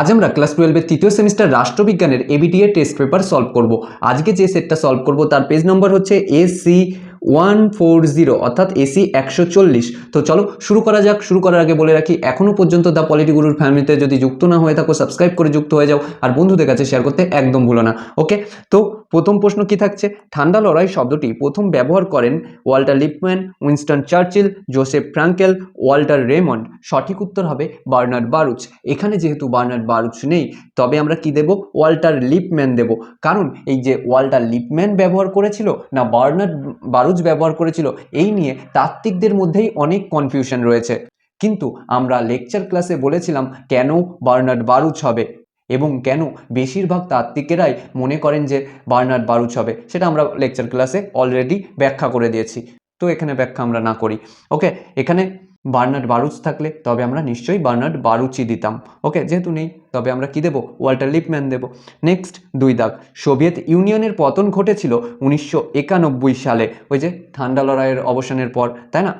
আজ আমরা ক্লাস টুয়েলভের তৃতীয় সেমিস্টার রাষ্ট্রবিজ্ঞানের এবিটিএ টেস্ট পেপার সলভ করব। আজকে যে সেটটা সলভ করব তার পেজ নম্বর হচ্ছে এসি ওয়ান ফোর জিরো অর্থাৎ এসি একশো চল্লিশ। তো চলো শুরু করা যাক। শুরু করার আগে বলে রাখি এখনও পর্যন্ত দ্য পলিটিগুরুর ফ্যামিলিতে যদি যুক্ত না হয়ে থাকো সাবস্ক্রাইব করে যুক্ত হয়ে যাও। আর বন্ধুদের কাছে শেয়ার করতে একদম ভুলো না। ওকে তো প্রথম প্রশ্ন কি থাকছে? ঠান্ডা লড়াই শব্দটি প্রথম ব্যবহার করেন Walter Lippmann, Winston Churchill, Joseph Frankel, Walter Raymond. সঠিক উত্তর হবে বার্নার্ড বারুচ। এখানে যেহেতু বার্নার্ড বারুচ নেই, তবে আমরা কি দেব? ওয়াল্টার লিপম্যান দেব। কারণ এই যে ওয়াল্টার লিপম্যান ব্যবহার করেছিল না বার্নার্ড বারুচ ব্যবহার করেছিল, এই নিয়ে তাত্ত্বিকদের মধ্যেই অনেক কনফিউশন রয়েছে। কিন্তু আমরা লেকচার ক্লাসে বলেছিলাম কেন বার্নার্ড বারুচ হবে? এবং কেন বেশিরভাগ তাত্ত্বিকেরাই মনে করেন যে বার্নার্ড বারুচ হবে? সেটা আমরা লেকচার ক্লাসে অলরেডি ব্যাখ্যা করে দিয়েছি। তো এখানে ব্যাখ্যা আমরা না করি। ওকে এখানে বার্নার্ড বারুচ থাকলে তবে আমরা নিশ্চয়ই বার্নার্ড বারুচই দিতাম। ওকে যেহেতু নেই, তবে আমরা কি দেবো? ওয়াল্টার লিপম্যান দেবো। নেক্সট দুই দাগ। সোভিয়েত ইউনিয়নের পতন ঘটেছিল উনিশশো একানব্বই সালে। ওই যে ঠান্ডা লড়াইয়ের অবসানের পর, তাই না?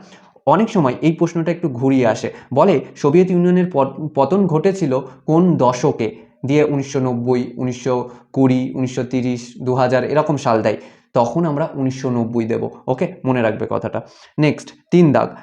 অনেক সময় এই প্রশ্নটা একটু ঘুরিয়ে আসে। বলে, সোভিয়েত ইউনিয়নের পত- পতন ঘটেছিল কোন দশকে? দিয়ে উনিশশো নব্বই, উনিশশো কুড়ি, উনিশশো তিরিশ দু হাজার এরকম সাল দেয়। তখন আমরা উনিশশো নব্বই দেবো। ওকে? মনে রাখবে কথাটা। নেক্সট তিন দাগ।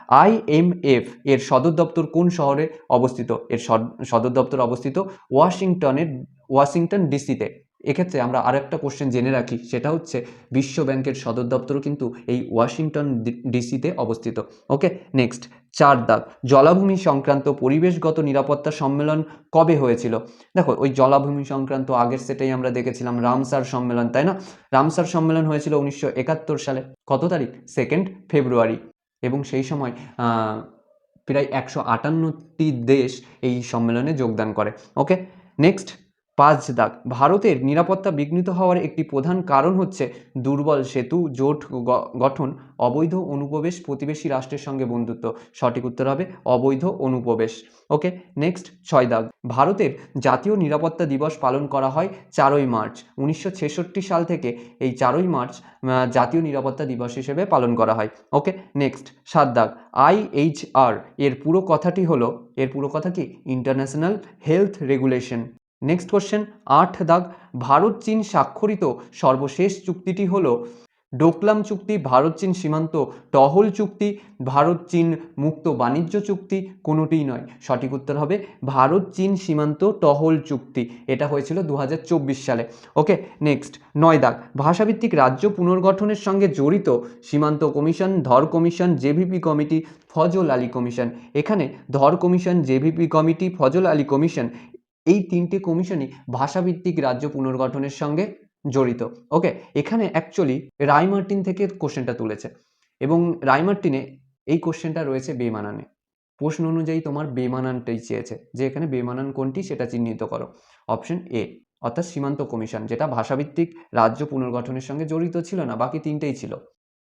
এফ, এর সদর দপ্তর কোন শহরে অবস্থিত? এর সদ- সদর দপ্তর অবস্থিত ওয়াশিংটনের, ওয়াশিংটন ডিসিতে। এক্ষেত্রে আমরা আর একটা কোশ্চেন জেনে রাখি, সেটা হচ্ছে বিশ্ব ব্যাংকের সদর দপ্তরও কিন্তু এই ওয়াশিংটন ডিসিতে অবস্থিত। ওকে নেক্সট চার দাগ, জলাভূমি সংক্রান্ত পরিবেশগত নিরাপত্তা সম্মেলন কবে হয়েছিল? দেখো, ওই জলাভূমি সংক্রান্ত আগের সেটাই আমরা দেখেছিলাম রামসার সম্মেলন, তাই না? রামসার সম্মেলন হয়েছিল উনিশশো একাত্তর সালে, কত তারিখ? সেকেন্ড ফেব্রুয়ারি এবং সেই সময় প্রায় একশো আটান্নটি দেশ এই সম্মেলনে যোগদান করে। ওকে নেক্সট পাঁচ দাগ। ভারতের নিরাপত্তা বিঘ্নিত হওয়ার একটি প্রধান কারণ হচ্ছে দুর্বল সেতু, জোট গঠন, অবৈধ অনুপ্রবেশ প্রতিবেশী রাষ্ট্রের সঙ্গে বন্ধুত্ব। সঠিক উত্তর হবে অবৈধ অনুপ্রবেশ। ওকে, নেক্সট, ছয় দাগ। ভারতের জাতীয় নিরাপত্তা দিবস পালন করা হয় চারই মার্চ। উনিশশো ছেষট্টি সাল থেকে এই চারই মার্চ জাতীয় নিরাপত্তা দিবস হিসেবে পালন করা হয়। ওকে, নেক্সট, সাত দাগ। আইএইচআর এর পুরো কথাটি হলো, এর পুরো কথা কি? International health regulation. Next question আট দাগ, ভারত, চীন স্বাক্ষরিত সর্বশেষ চুক্তিটি হল ডোকলাম চুক্তি, ভারত, চীন সীমান্ত, টহল চুক্তি, ভারত, চীন মুক্ত বাণিজ্য চুক্তি, কোনোটিই নয়। সঠিক উত্তর হবে ভারত, চীন সীমান্ত, টহল চুক্তি। এটা হয়েছিল দু হাজার চব্বিশ সালে। ওকে নেক্সট নয় দাগ, ভাষাভিত্তিক রাজ্য পুনর্গঠনের সঙ্গে জড়িত সীমান্ত commission, Dhar commission, JVP committee, Fazl Ali commission. এখানে Dhar commission, JVP committee, Fazl Ali commission এই তিনটি কমিশনই ভাষাভিত্তিক রাজ্য পুনর্গঠনের সঙ্গে জড়িত। ওকে এখানে অ্যাকচুয়ালি রায়মার্টিন থেকে কোশ্চেনটা তুলেছে এবং রায়মার্টিনে এই কোশ্চেনটা রয়েছে বেমানানে প্রশ্ন অনুযায়ী তোমার বেমানানটাই চেয়েছে যে এখানে বেমানান কোনটি সেটা চিহ্নিত করো। অপশন এ অর্থাৎ সীমান্ত কমিশন যেটা ভাষাভিত্তিক রাজ্য পুনর্গঠনের সঙ্গে জড়িত ছিল না, বাকি তিনটেই ছিল।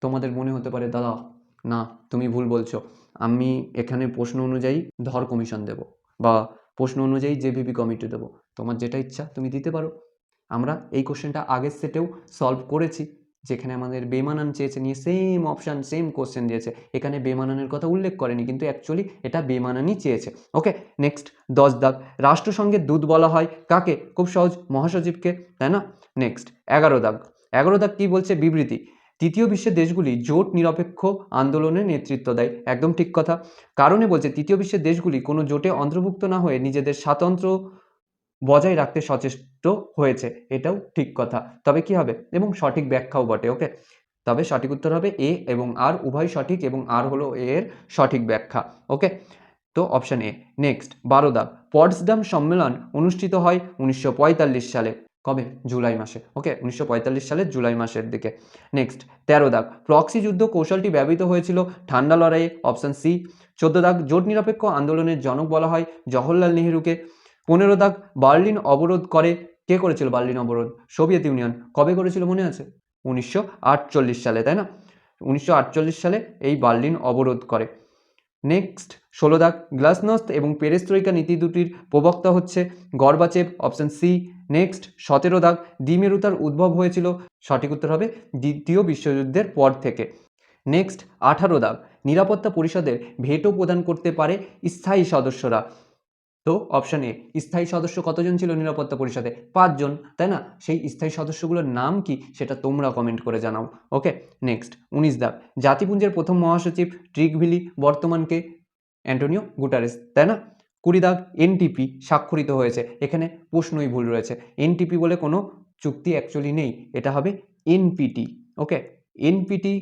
তোমাদের মনে হতে পারে, দাদা, না, তুমি ভুল বলছো। আমি এখানে প্রশ্ন অনুযায়ী ধর কমিশন দেব বা প্রশ্ন অনুযায়ী জেভিপি কমিটি দেবো। তোমার যেটা ইচ্ছা তুমি দিতে পারো। আমরা এই কোশ্চেনটা আগের সেটেও সলভ করেছি। যেখানে আমাদের বেমানান চেয়েছে নিয়ে সেম অপশান সেম কোশ্চেন দিয়েছে। এখানে বেমানানের কথা উল্লেখ করেনি, কিন্তু অ্যাকচুয়ালি এটা বেমানানই চেয়েছে। ওকে নেক্সট দশ দাগ। রাষ্ট্রসংঘের দূত বলা হয় কাকে? খুব সহজ, মহাসচিবকে, তাই না? নেক্সট এগারো দাগ। এগারো দাগ কী বলছে? বিবৃতি। তৃতীয় বিশ্বের দেশগুলি জোট নিরপেক্ষ আন্দোলনে নেতৃত্ব দেয়। একদম ঠিক কথা। কারণে বলছে, তৃতীয় বিশ্বের দেশগুলি কোনো জোটে অন্তর্ভুক্ত না হয়ে নিজেদের স্বাতন্ত্র্য বজায় রাখতে সচেষ্ট হয়েছে। এটাও ঠিক কথা। তবে কি হবে? এবং সঠিক ব্যাখ্যাও বটে, ওকে? তবে সঠিক উত্তর হবে এ এবং আর, উভয় সঠিক এবং আর হলো এ এর সঠিক ব্যাখ্যা, ওকে? তো option A, next Baroda Potsdam সম্মেলন অনুষ্ঠিত হয় উনিশশো পঁয়তাল্লিশ সালে। কবে? জুলাই মাসে। ওকে, উনিশশো পঁয়তাল্লিশ সালের জুলাই মাসের দিকে। নেক্সট, তেরো দাগ। প্রক্সি যুদ্ধ কৌশলটি ব্যবহৃত হয়েছিল ঠান্ডা লড়াইয়ে, অপশন সি। চোদ্দ দাগ জোট নিরপেক্ষ আন্দোলনের জনক বলা হয় জওহরলাল নেহেরুকে। পনেরো দাগ বার্লিন অবরোধ করে কে করেছিল বার্লিন অবরোধ? Soviet Union. কবে করেছিল মনে আছে? উনিশশো আটচল্লিশ সালে, তাই না? উনিশশো আটচল্লিশ সালে এই বার্লিন অবরোধ করে। নেক্সট, ষোলো দাগ গ্লাসনস্ত এবং পেরেস্ত্রৈকা নীতি দুটির প্রবক্তা হচ্ছে গর্বাচেভ, অপশন সি। নেক্সট সতেরো দাগ দ্বিমেরুতার উদ্ভব হয়েছিল। সঠিক উত্তর হবে দ্বিতীয় বিশ্বযুদ্ধের পর থেকে। নেক্সট আঠারো দাগ নিরাপত্তা পরিষদের ভেটো প্রদান করতে পারে স্থায়ী সদস্যরা। তো অপশান এ স্থায়ী সদস্য কতজন ছিল নিরাপত্তা পরিষদে? পাঁচজন, তাই না? সেই স্থায়ী সদস্যগুলোর নাম কি সেটা তোমরা কমেন্ট করে জানাও। ওকে নেক্সট উনিশ দাগ জাতিপুঞ্জের প্রথম মহাসচিব ট্রিকভিলি বর্তমানকে অ্যান্টোনিও গুটারেস, তাই না? কুড়ি দাগ এনটিপি স্বাক্ষরিত হয়েছে। এখানে প্রশ্নই ভুল রয়েছে। এনটিপি বলে কোনো চুক্তি অ্যাকচুয়ালি নেই। এটা হবে এনপিটি ওকে এনপিটি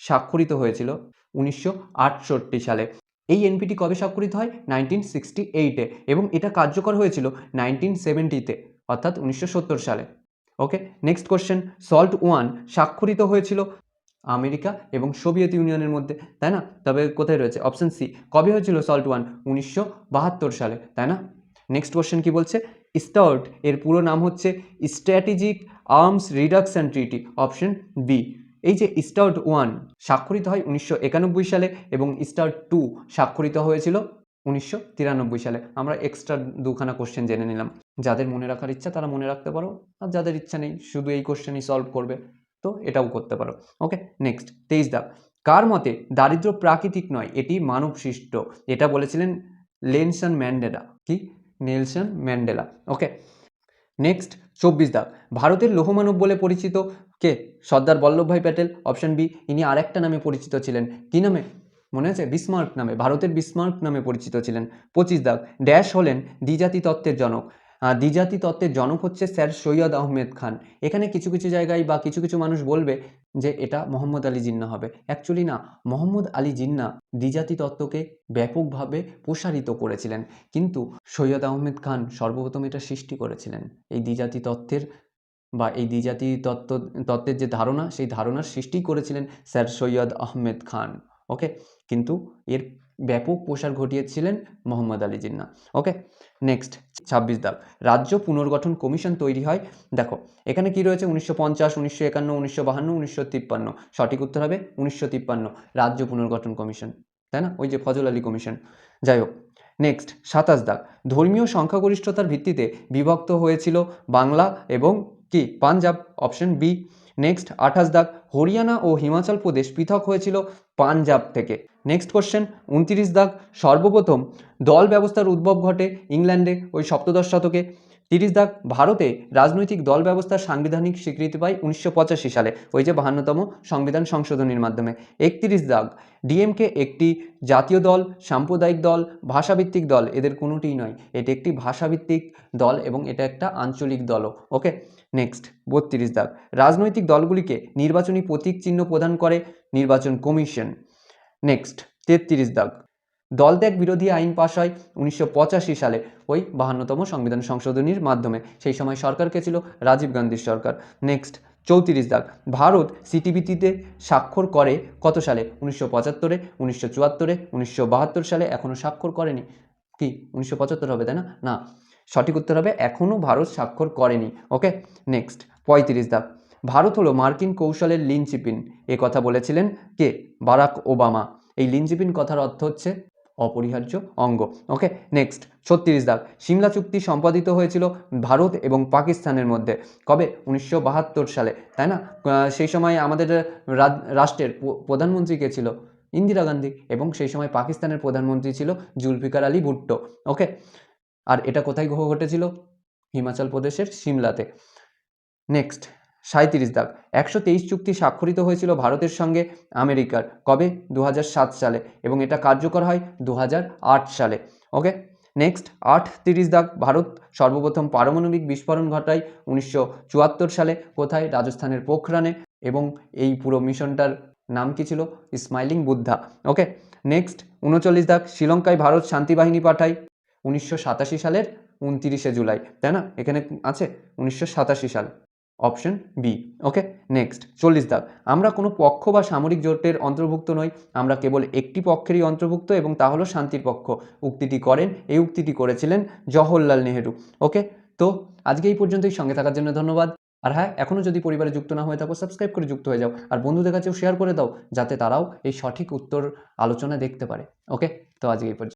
স্বাক্ষরিত হয়েছিল উনিশশো আটষট্টি সালে। এই এনপিটি কবে স্বাক্ষরিত হয়? নাইনটিন সিক্সটি এইটে এবং এটা কার্যকর হয়েছিল নাইনটিন সেভেন্টিতে অর্থাৎ উনিশশো সত্তর সালে। Okay next question SALT one স্বাক্ষরিত হয়েছিল আমেরিকা এবং সোভিয়েত ইউনিয়নের মধ্যে, তাই না? তবে কোথায় রয়েছে? অপশন সি, কবে হয়েছিল সল্ট ওয়ান উনিশশো বাহাত্তর সালে, তাই না? নেক্সট কোশ্চেন কি বলছে? স্টার্ট এর পুরো নাম হচ্ছে strategic arms reduction treaty option B এই যে স্টার্ট ওয়ান স্বাক্ষরিত হয় উনিশশো একানব্বই সালে এবং স্টার্ট টু স্বাক্ষরিত হয়েছিল উনিশশো তিরানব্বই সালে। আমরা এক্সট্রা দুখানা কোশ্চেন জেনে নিলাম। যাদের মনে রাখার ইচ্ছা তারা মনে রাখতে পারো, আর যাদের ইচ্ছা নেই, শুধু এই কোশ্চেনই সলভ করবে। তো এটাও করতে পারো। ওকে নেক্সট তেইশ দাগ কার মতে দারিদ্র প্রাকৃতিক নয়, এটি মানব সৃষ্ট। এটা বলেছিলেন লেনসন ম্যান্ডেলা। কি? Nelson Mandela. ওকে নেক্সট চব্বিশ দাগ ভারতের লৌহমানব বলে পরিচিত কে? সর্দার বল্লভভাই প্যাটেল অপশন বি ইনি আরেকটা নামে পরিচিত ছিলেন। কি নামে? মনে আছে? বিসমার্ক নামে, ভারতের বিসমার্ক নামে পরিচিত ছিলেন। পঁচিশ দাগ ড্যাশ হলেন দ্বিজাতি তত্ত্বের জনক। দ্বিজাতি তত্ত্বের জনক হচ্ছে স্যার সৈয়দ আহমেদ খান। এখানে কিছু কিছু জায়গায় বা কিছু কিছু মানুষ বলবে যে এটা মোহাম্মদ আলী জিন্না হবে। অ্যাকচুয়ালি না, মোহাম্মদ আলী জিন্না দ্বিজাতি তত্ত্বকে ব্যাপকভাবে প্রসারিত করেছিলেন। কিন্তু সৈয়দ আহমেদ খান সর্বপ্রথম এটা সৃষ্টি করেছিলেন। এই দ্বিজাতি তত্ত্বের বা এই দ্বিজাতি তত্ত্ব, তত্ত্বের যে ধারণা, সেই ধারণার সৃষ্টি করেছিলেন স্যার সৈয়দ আহমেদ খান। ওকে কিন্তু এর ব্যাপক প্রসার ঘটিয়েছিলেন মোহাম্মদ আলী জিন্না ওকে, নেক্সট, ছাব্বিশ দাগ রাজ্য পুনর্গঠন কমিশন তৈরি হয়, দেখো, এখানে কি রয়েছে? উনিশশো পঞ্চাশ, উনিশশো একান্ন, উনিশশো বাহান্ন, উনিশশো তিপ্পান্ন। সঠিক উত্তর হবে উনিশশো তিপ্পান্ন, রাজ্য পুনর্গঠন কমিশন। তাই না? ওই যে ফজল আলী কমিশন। যাই হোক, নেক্সট, সাতাশ দাগ ধর্মীয় সংখ্যাগরিষ্ঠতার ভিত্তিতে বিভক্ত হয়েছিল বাংলা এবং কি? পাঞ্জাব, অপশন বি নেক্সট আঠাশ দাগ, হরিয়ানা ও হিমাচল প্রদেশ পৃথক হয়েছিল পাঞ্জাব থেকে। নেক্সট কোশ্চেন উনত্রিশ দাগ, সর্বপ্রথম দল ব্যবস্থার উদ্ভব ঘটে ইংল্যান্ডে ওই সপ্তদশ শতকে। তিরিশ দাগ, ভারতে রাজনৈতিক দল ব্যবস্থার সাংবিধানিক স্বীকৃতি পায় উনিশশো পঁচাশি সালে, ওই যে বাহান্নতম সংবিধান সংশোধনীর মাধ্যমে। একত্রিশ দাগ ডিএমকে একটি জাতীয় দল, সাম্প্রদায়িক দল, ভাষাভিত্তিক দল, এদের কোনোটিই নয়। এটি একটি ভাষাভিত্তিক দল এবং এটা একটা আঞ্চলিক দলও ওকে নেক্সট বত্রিশ দাগ। রাজনৈতিক দলগুলিকে নির্বাচনী প্রতীক চিহ্ন প্রদান করে নির্বাচন কমিশন। নেক্সট তেত্রিশ দাগ। দলত্যাগ বিরোধী আইন পাশ হয় উনিশশো পঁচাশি সালে ওই বাহান্নতম সংবিধান সংশোধনীর মাধ্যমে। সেই সময় সরকারকে ছিল রাজীব গান্ধীর সরকার। নেক্সট চৌত্রিশ দাগ। ভারত সিটিবিটিতে স্বাক্ষর করে কত সালে? উনিশশো পঁচাত্তরে, উনিশশো চুয়াত্তরে, উনিশশো বাহাত্তর সালে এখনও স্বাক্ষর করেনি। কি? উনিশশো পঁচাত্তর হবে, তাই না? না। সঠিক উত্তর হবে, এখনও ভারত স্বাক্ষর করেনি। ওকে, নেক্সট, পঁয়ত্রিশ দাগ ভারত হলো মার্কিন কৌশলের লিনচিপিন এ কথা বলেছিলেন কে? Barack Obama. এই লিনচিপিন কথার অর্থ হচ্ছে অপরিহার্য অঙ্গ। ওকে, নেক্সট, ছত্রিশ দাগ সিমলা চুক্তি সম্পাদিত হয়েছিল ভারত এবং পাকিস্তানের মধ্যে। কবে? উনিশশো বাহাত্তর সালে। তাই না? সেই সময় আমাদের রাষ্ট্রের প্রধানমন্ত্রী কে ছিল? ইন্দিরা গান্ধী। এবং সেই সময় পাকিস্তানের প্রধানমন্ত্রী ছিল জুলফিকার আলী ভুট্টো। ওকে আর এটা কোথায় ঘটেছিল? হিমাচল প্রদেশের সিমলাতে। নেক্সট সাঁত্রিশ দাগ। একশো তেইশ চুক্তি স্বাক্ষরিত হয়েছিল ভারতের সঙ্গে আমেরিকার। কবে? দু হাজার সাত সালে। এবং এটা কার্যকর হয় দু হাজার আট সালে। ওকে? নেক্সট, আট তিরিশ দাগ। ভারত সর্বপ্রথম পারমাণবিক বিস্ফোরণ ঘটায় উনিশশো চুয়াত্তর সালে। কোথায়? রাজস্থানের পোখরানে। এবং এই পুরো মিশনটার নাম কি ছিল? স্মাইলিং বুদ্ধা। ওকে? নেক্সট, উনচল্লিশ দাগ। শ্রীলঙ্কায় ভারত শান্তি বাহিনী পাঠায়। উনিশশো সাতাশি সালের উনতিরিশে জুলাই, তাই না? এখানে আছে উনিশশো সাতাশি সাল। Option B. ওকে, নেক্সট, চল্লিশ দাগ। আমরা কোনো পক্ষ বা সামরিক জোটের অন্তর্ভুক্ত নই। আমরা কেবল একটি পক্ষেরই অন্তর্ভুক্ত এবং তা হলো শান্তির পক্ষ। উক্তিটি করেন, এই উক্তিটি করেছিলেন জওহরলাল নেহেরু। ওকে, তো আজকে এই পর্যন্তই। সঙ্গে থাকার জন্য ধন্যবাদ। আর হ্যাঁ এখনও যদি পরিবারে যুক্ত না হয়ে থাকো, সাবস্ক্রাইব করে যুক্ত হয়ে যাও। আর বন্ধুদের কাছেও শেয়ার করে দাও, যাতে তারাও এই সঠিক উত্তর আলোচনা দেখতে পারে। ওকে, তো আজকে এই পর্যন্ত।